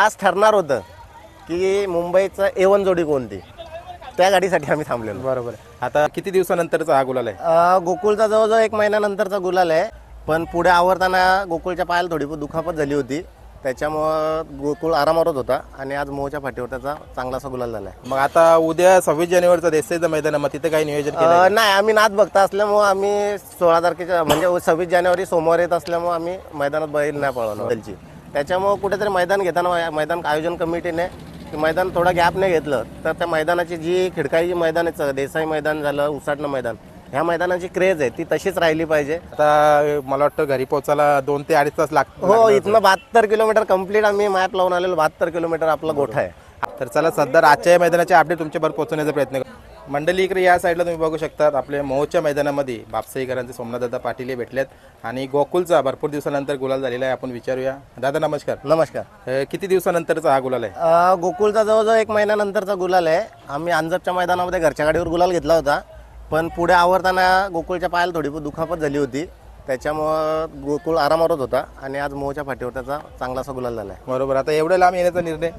आज ठरणार होतं की मुंबईचं ए वन जोडी कोणती? त्या गाडीसाठी आम्ही थांबलेलो. बरोबर. आहे आता किती दिवसानंतरचा हा गुलाल आहे? अ, गोकुळचा जवळजवळ एक महिन्यानंतरचा गुलाल आहे. पण पुढे आवरताना गोकुळच्या पायाला थोडी दुखापत झाली होती. त्याच्यामुळं गोकुळ आरामावरच होता आणि आज मोहच्या फाटीवर त्याचा चांगलासा गुलाल झाला आहे मग आता उद्या सव्वीस जानेवारीचा देसाईचं मैदान आहे. मग तिथे काही नियोजन केलं अ, नाही आम्ही नाच बघता असल्यामुळं आम्ही सोळा तारखेच्या म्हणजे सव्वीस जानेवारी सोमवार येत असल्यामुळं आम्ही मैदानात बैल नाही पळवणार. बैलची त्याच्यामुळं कुठेतरी मैदान घेताना मैदान आयोजन कमिटीने की मैदान थोडा गॅप नाही घेतलं तर त्या मैदानाची जी खिडकाई मैदान आहे देसाई मैदान झालं उसाटणं मैदान ह्या मैदानाची क्रेज आहे ती तशीच राहिली पाहिजे. आता मला वाटतं घरी पोहोचायला दोन ते अडीच तास लागतो हो इथनं बहात्तर किलोमीटर कंप्लीट आम्ही मॅप लावून आलेलो बहात्तर किलोमीटर आपला गोठा आहे. तर चला सध्या आजच्या मैदानाचे अपडेट तुमच्यापर्यंत पोहोचवण्याचा प्रयत्न करू. मंडळी इकडे या साईडला तुम्ही बघू शकता आपल्या मोहच्या मैदानामध्ये बापसाईकरांचे सोमनाथदादा पाटील हे भेटलेत आणि गोकुलचा भरपूर दिवसानंतर गुलाल झालेला आहे आपण विचारूया. दादा नमस्कार. नमस्कार. अ, किती दिवसानंतरचा हा गुलाल आहे? अ, गोकुळचा जवळजवळ एक महिन्यानंतरचा गुलाल आहे. आम्ही अंजपच्या मैदानामध्ये घरच्या गाडीवर गुलाल घेतला होता. पण पुढे आवरताना गोकुळच्या पायाला थोडी दुखापत झाली होती. त्याच्यामुळं गोकुळ आरामावरच होता आणि आज मोहच्या फाटीवर त्याचा चांगलासा गुलाल झाला आहे. बरोबर. आता एवढ्या लांब येण्याचा निर्णय?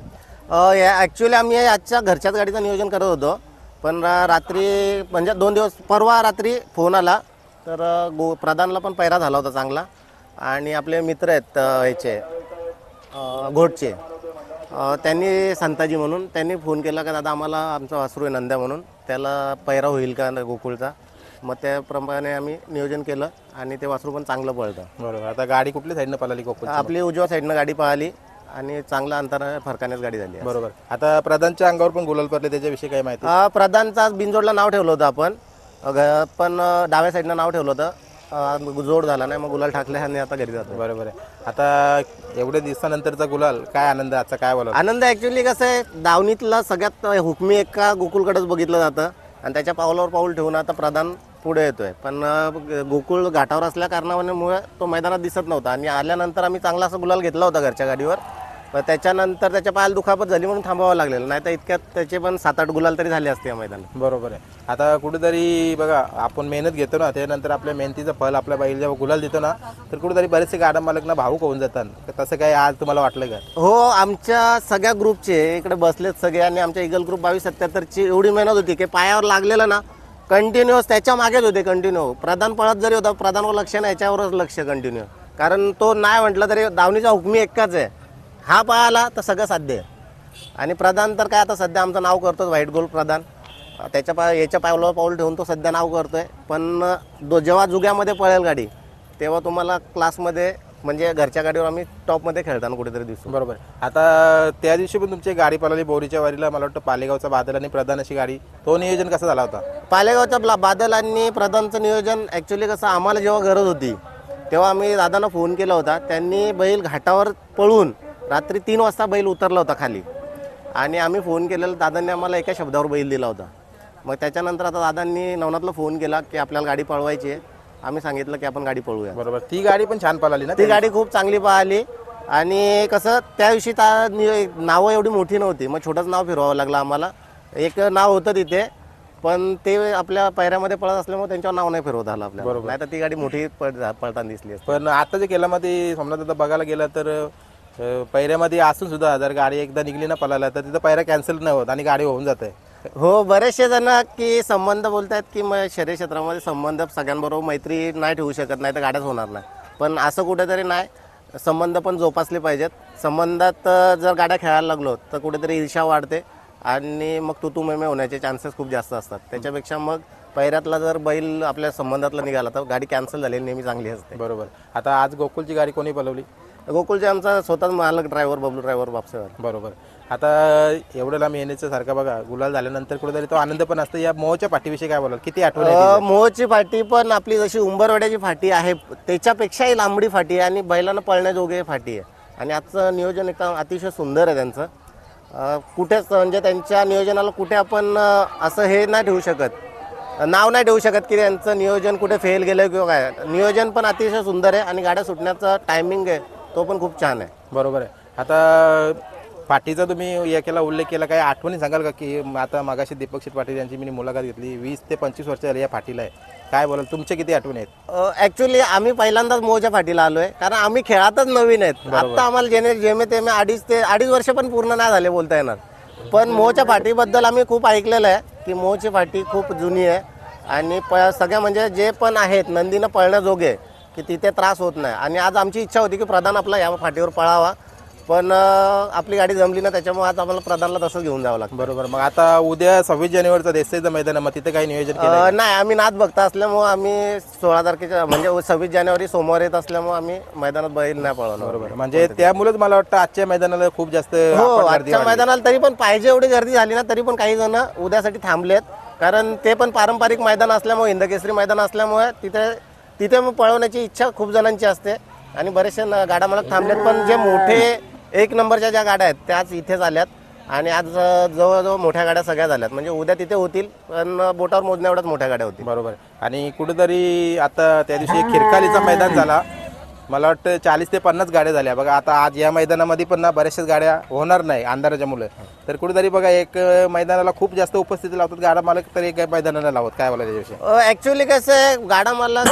ॲक्च्युली आम्ही आजच्या घरच्याच गाडीचं नियोजन करत होतो. पण रा- रात्री म्हणजे दोन दिवस परवा रात्री फोन आला. तर अ, गो प्रधानला पण पैरा झाला होता चांगला. आणि आपले मित्र आहेत अ, ह्याचे अ, घोटचे. अ, त्यांनी संताजी म्हणून त्यांनी फोन केला का दादा आम्हाला आमचा वासरू आहे नंद्या म्हणून. त्याला पैरा होईल का गोकुळचा? मग त्याप्रमाणे आम्ही नियोजन केलं आणि ते वासरू पण चांगलं पळतं. बरोबर. आता गाडी कुठल्या साईडनं पळाली गोकुल आपली उजव्या साईडनं गाडी पळाली. आणि चांगला अंतर फरकानेच गाडी झाली आहे. बरोबर. आता प्रधानच्या अंगावर पण गुलाल पडले त्याच्याविषयी काय माहिती? अ, प्रधानचा बिनजोडला नाव ठेवलं होतं आपण. अ, पण अ, डाव्या साईडनं नाव ठेवलं होतं. अ, जोड झाला नाही मग गुलाल टाकले आणि आता घरी जातो बरोबर आहे. आता एवढ्या दिवसानंतरचा गुलाल काय आनंद आजचा? काय बोला आनंद ऍक्च्युली कसं आहे दावणीतला सगळ्यात हुकमी एका गोकुळकडेच बघितलं जातं. आणि त्याच्या पावलावर पाऊल ठेवून आता प्रधान पुढे येतोय. पण अ, गोकुळ घाटावर असल्या कारणामुळे तो मैदानात दिसत नव्हता. आणि आल्यानंतर आम्ही चांगला असा गुलाल घेतला होता घरच्या गाडीवर. पण त्याच्यानंतर त्याच्या पायाला दुखापत झाली म्हणून थांबावं लागलेलं. नाही तर इतक्यात त्याचे पण सात आठ गुलाल तरी झाले असते या मैदानात. बरोबर आहे. आता कुठेतरी बघा आपण मेहनत घेतो ना त्यानंतर आपल्या मेहनतीचं फळ आपल्या बैल जेव्हा गुलाल देतो ना तर कुठेतरी बरेचसे गाडा मालक ना भाऊक होऊन जातात. तर तसं काय आज तुम्हाला वाटलं का? हो आमच्या सगळ्या ग्रुपचे इकडे बसलेत सगळे आणि आमच्या इगल ग्रुप बावीस सत्याहत्तरची एवढी मेहनत होती की पायावर लागलेलं ना कंटिन्युअस त्याच्या मागेच होते कंटिन्यू प्रधान पळत जरी होता प्रधानवर लक्ष नाही याच्यावरच लक्ष कंटिन्यू कारण तो नाही म्हटलं तरी दावणीचा हुकमी एकच आहे. हा पायाला तर सगळं साध्य आहे. आणि प्रधान तर काय आता सध्या आमचं नाव करतोच व्हाईट गोल्ड प्रधान. त्याच्या पाय याच्या पावलावर पाऊल ठेवून तो सध्या नाव करतोय. पण दो जेव्हा जुग्यामध्ये पळेल गाडी तेव्हा तुम्हाला क्लासमध्ये म्हणजे घरच्या गाडीवर आम्ही टॉपमध्ये खेळताना कुठेतरी दिसतो बरोबर आता त्या दिवशी पण तुमची गाडी पळाली बोरीच्या वारीला. मला वाटतं पालेगावचा बादल आणि प्रधान अशी गाडी. तो नियोजन कसा झाला होता? पालेगावच्या ब्ला- बादल आणि प्रधानचं नियोजन ॲक्च्युली कसं आम्हाला जेव्हा गरज होती तेव्हा आम्ही दादांना फोन केला होता. त्यांनी बैल घाटावर पळून रात्री तीन वाजता बैल उतरला होता खाली. आणि आम्ही फोन केलेला दादांनी आम्हाला एका शब्दावर बैल दिला होता. मग त्याच्यानंतर आता दादांनी नवनाथला फोन केला की आपल्याला गाडी पळवायची आहे. आम्ही सांगितलं की आपण गाडी पळवूया. बरोबर. ती गाडी पण छान पळाली ना ती गाडी खूप चांगली पाहिली आणि कसं त्या दिवशी ता नावं एवढी मोठी नव्हती. मग छोटंच नाव फिरवावं लागलं आम्हाला. एक नाव होतं तिथे पण ते आपल्या पैऱ्यामध्ये पळत असल्यामुळे त्यांच्यावर नाव नाही फिरवत आलं आपल्याला. नाही तर ती गाडी मोठी पळ- पळताना दिसली असती. पण आता जे केला मध्ये सोमनाथ आता बघायला गेलं तर पैऱ्यामध्ये असून सुद्धा जर गाडी एकदा निघली ना पळायला तर तिथं पैरा कॅन्सल नाही होत आणि गाडी होऊन जाते. हो बरेचसे जण की संबंध बोलतात की मग शरीर क्षेत्रामध्ये संबंध सगळ्यांबरोबर मैत्री नाही ठेवू शकत नाही तर गाड्याच होणार नाही. पण असं कुठेतरी नाही. संबंध पण जोपासले पाहिजेत. संबंधात जर गाड्या खेळायला लागलो तर कुठेतरी ईर्षा वाढते आणि मग तू तू मेमे होण्याचे चान्सेस खूप जास्त असतात. त्याच्यापेक्षा मग पैऱ्यातला जर बैल आपल्या संबंधातला निघाला तर गाडी कॅन्सल झालेली नेहमी चांगली असते. बरोबर. आता आज गोकुलची गाडी कोणी पळवली गोकुलचे आमचा स्वतःच मालक ड्रायव्हर बबलू ड्रायव्हर बापसेवर बरोबर. आता एवढं लांब येण्याचं सारखं बघा गुलाल झाल्यानंतर कुठेतरी तो आनंद पण असतो. या मोहच्या पाठीविषयी काय बोलाल? किती आठवण मोहची फाटी पण आपली जशी उंबरवाड्याची फाटी आहे त्याच्यापेक्षाही लांबडी फाटी आहे आणि बैलांना पळण्याजोगे फाटी आहे. आणि आजचं नियोजन एकदम अतिशय सुंदर आहे त्यांचं. अ, कुठेच म्हणजे त्यांच्या नियोजनाला कुठे आपण अ, असं हे नाही ठेवू शकत. नाव नाही ठेवू शकत की त्यांचं नियोजन कुठे फेल गेलं किंवा काय. नियोजन पण अतिशय सुंदर आहे आणि गाड्या सुटण्याचा टायमिंग आहे. तो पण खूप छान आहे. बरोबर आहे. आता पाठीचा तुम्ही या केला उल्लेख केला काही आठवणी सांगाल का की आता मागाशी दीपक शेठ पाटील यांची मी मुलाखत घेतली वीस ते पंचवीस वर्ष झाली या फाटीला आहे. काय बोलाल तुमचे किती आठवणी आहेत? ऍक्च्युली आम्ही पहिल्यांदाच मोहच्या फाटीला आलोय कारण आम्ही खेळातच नवीन आहेत. आता आम्हाला जेणे जेमे तेमे अडीच ते अडीच वर्ष पण पूर्ण नाही झाले बोलता येणार. पण मोहच्या फाटीबद्दल आम्ही खूप ऐकलेलं आहे की मोहची फाटी खूप जुनी आहे. आणि प सगळ्या म्हणजे जे पण आहेत नंदीनं पळण्याजोगे की तिथे त्रास होत नाही. आणि आज आमची इच्छा होती की प्रधान आपला या फाटीवर पळावा. पण आपली गाडी जमली ना त्याच्यामुळे आज आम्हाला प्रधानला तसंच घेऊन जावं लागतं. बरोबर. मग आता उद्या सव्वीस जानेवारीचा देसाईचं मैदान आहे. मग तिथे काही नियोजन अ, नाही आम्ही नाच बघता असल्यामुळे आम्ही सोळा तारखेच्या म्हणजे सव्वीस जानेवारी सोमवार येत असल्यामुळे आम्ही मैदानात बैल नाही पळवणार. बरोबर. म्हणजे त्यामुळेच मला वाटतं आजच्या मैदानाला खूप जास्त हो आपण गर्दी आजच्या वाढली. मैदानाला तरी पण पाहिजे एवढी गर्दी झाली ना तरी पण काही जण उद्यासाठी थांबलेत. कारण ते पण पारंपरिक मैदान असल्यामुळे हिंदकेसरी मैदान असल्यामुळे तिथे तिथे मग पळवण्याची इच्छा खूप जणांची असते. आणि बरेचसे न- मला थांबल्यात पण जे मोठे एक नंबरच्या ज्या गाड्या आहेत त्याच इथेच आल्यात आणि आज जवळजवळ मोठ्या गाड्या सगळ्या झाल्यात. म्हणजे उद्या तिथे होतील पण बोटावर मोजण्या एवढ्याच मोठ्या गाड्या होतील. बरोबर. आणि कुठेतरी आता त्या दिवशी खिरकालीचा मैदान झाला. मला वाटतं चाळीस ते पन्नास गाड्या झाल्या. बघा आता आज या मैदानामध्ये पण ना बऱ्याचशाच गाड्या होणार नाही अंधाराच्या मुळे. तर कुठेतरी बघा एक मैदानाला खूप जास्त उपस्थिती लावतात. गाडा मालक तर एक मैदानाला लावत काय मला त्याच्याविषयी ऍक्च्युली कसं आहे गाडा मालक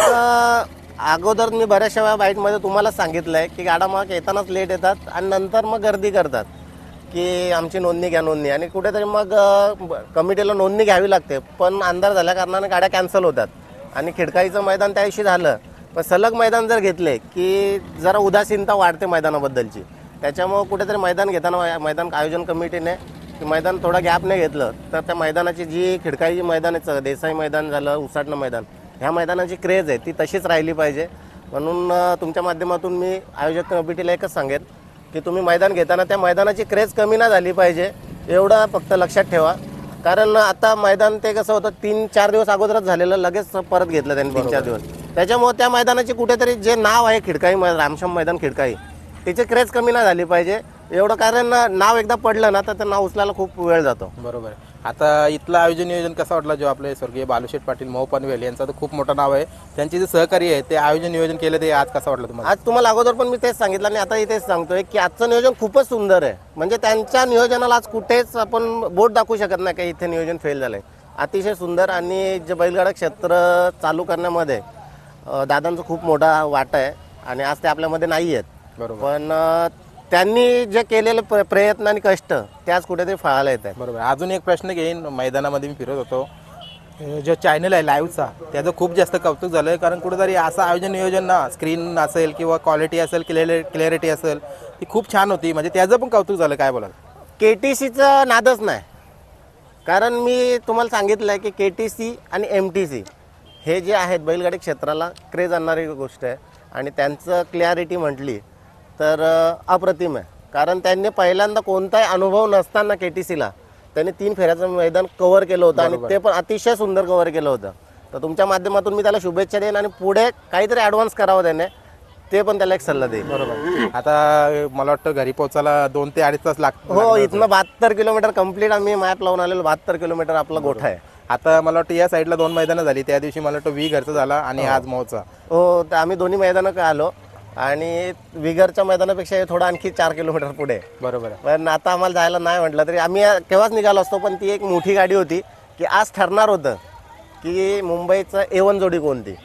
अगोदर मी बऱ्याचशा वेळा बाईकमध्ये तुम्हाला सांगितलंय की गाडा मालक येतानाच लेट येतात आणि नंतर मग गर्दी करतात की आमची नोंदणी घ्या नोंदणी. आणि कुठेतरी मग कमिटीला नोंदणी घ्यावी लागते. पण अंधार झाल्या कारणाने गाड्या कॅन्सल होतात. आणि खिडकाईचं मैदान त्या दिवशी झालं. पण सलग मैदान जर घेतले की जरा उदासीनता वाढते मैदानाबद्दलची. त्याच्यामुळं कुठेतरी मैदान घेताना मैदान आयोजन कमिटीने की मैदान थोडं गॅप नाही घेतलं तर त्या मैदानाची जी खिडकाई मैदान आहे देसाई मैदान झालं उसाटणं मैदान ह्या मैदानाची क्रेज आहे ती तशीच राहिली पाहिजे. म्हणून तुमच्या माध्यमातून मी आयोजक कमिटीला एकच सांगेन की तुम्ही मैदान घेताना त्या मैदानाची क्रेज कमी नाही झाली पाहिजे एवढं फक्त लक्षात ठेवा. कारण आता मैदान ते कसं होतं तीन चार दिवस अगोदरच झालेलं लगेच परत घेतलं त्यांनी तीन चार दिवस. त्याच्यामुळे त्या मैदानाची कुठेतरी जे नाव आहे खिडकाई मै रामशम मैदान खिडकाई त्याची क्रेज कमी नाही झाली पाहिजे. एवढं कारण नाव एकदा पडलं ना तर ते नाव उचलायला खूप वेळ जातो. बरोबर आहे. आता इथलं आयोजन नियोजन कसं वाटलं जो आपले स्वर्गीय बालुशेठ पाटील मोह पनवेल यांचं तर खूप मोठं नाव आहे. त्यांचे जे सहकारी आहे ते आयोजन नियोजन केलं ते आज कसं वाटलं तुम्हाला? आज तुम्हाला अगोदर पण मी तेच सांगितलं आणि आता इथेच सांगतोय की आजचं नियोजन खूपच सुंदर आहे. म्हणजे त्यांच्या नियोजनाला आज कुठेच आपण बोट दाखवू शकत नाही की इथे नियोजन फेल झालंय. अतिशय सुंदर आणि जे बैलगाडा क्षेत्र चालू करण्यामध्ये अं, दादांचा खूप मोठा वाटा आहे आणि आज ते आपल्यामध्ये नाही आहेत. बरोबर. पण अं, त्यांनी जे केलेले प्र- प्रयत्न आणि कष्ट ते आज कुठेतरी फळायला येत आहेत. बरोबर. अजून एक प्रश्न घेईन. मैदानामध्ये मी फिरत होतो. अं, जो चॅनल आहे लाईव्हचा त्याचं खूप जास्त कौतुक झालं आहे कारण कुठेतरी असं आयोजन नियोजन ना स्क्रीन असेल किंवा क्वालिटी असेल क्लिअर क्लॅरिटी असेल ती खूप छान होती. म्हणजे त्याचं पण कौतुक झालं. काय बोलाल? के टी सीचं नादच नाही. कारण मी तुम्हाला सांगितलं आहे की के टी सी आणि एम टी सी हे जे आहेत बैलगाडी क्षेत्राला क्रेज आणणारी गोष्ट आहे. आणि त्यांचं क्लॅरिटी म्हटली तर अप्रतिम आहे. कारण त्यांनी पहिल्यांदा कोणताही अनुभव नसताना के टी सीला त्यांनी तीन फेऱ्याचं मैदान कव्हर केलं होतं आणि ते पण अतिशय सुंदर कव्हर केलं होतं. तर तुमच्या माध्यमातून मी त्याला शुभेच्छा देईन आणि पुढे काहीतरी ॲडव्हान्स करावं त्याने ते पण त्याला एक सल्ला देईन. बरोबर. आता मला वाटतं घरी पोहोचायला दोन ते अडीच तास लागतो हो इथनं बहात्तर किलोमीटर कंप्लीट आम्ही मॅप लावून आलेलो. बहात्तर किलोमीटर आपला गोठा आहे. आता मला वाटतं या साईडला दोन मैदानं झाली. त्या दिवशी मला वाटतं वी घरचा झाला आणि आज मोचा. हो तर आम्ही दोन्ही मैदानं का आलो आणि विगरच्या मैदानापेक्षा हे थोडं आणखी चार किलोमीटर पुढे. आहे. बरोबर आहे. पण आता आम्हाला जायला नाही म्हटलं तरी आम्ही केव्हाच निघालो असतो पण ती एक मोठी गाडी होती की आज ठरणार होतं की मुंबईचं एवन जोडी कोणती.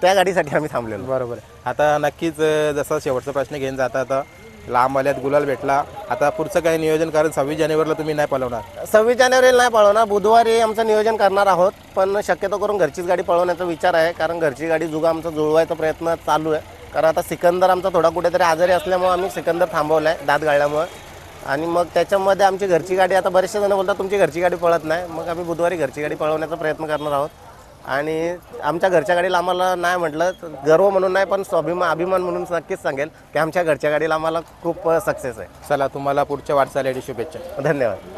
त्या गाडीसाठी आम्ही थांबलेलो. बरोबर आहे. आता नक्कीच अं, जसा शेवटचा प्रश्न घेऊन जाता आता लांब आल्यात गुलाल भेटला. आता पुढचं काही नियोजन कारण सव्वीस जानेवारीला तुम्ही नाही पळवणार. सव्वीस जानेवारीला नाही पळवणार. बुधवारी आमचं नियोजन करणार आहोत. पण शक्यतो करून घरचीच गाडी पळवण्याचा विचार आहे कारण घरची गाडी जुगा आमचा जुळवायचा प्रयत्न चालू आहे. कारण आता सिकंदर आमचा थोडा कुठेतरी आजारी असल्यामुळे आम्ही सिकंदर थांबवला आहे दात गाळल्यामुळे. आणि मग त्याच्यामध्ये आमची घरची गाडी आता बरेचसे जण बोलतात तुमची घरची गाडी पळत नाही. मग आम्ही बुधवारी घरची गाडी पळवण्याचा प्रयत्न करणार आहोत. आणि आमच्या घरच्या गाडीला आम्हाला नाही म्हटलं तर गर्व म्हणून नाही पण स्वाभिमान अभिमान म्हणून नक्कीच सांगेल की आमच्या घरच्या गाडीला आम्हाला खूप सक्सेस आहे. चला तुम्हाला पुढच्या वाटचालीसाठी शुभेच्छा. धन्यवाद.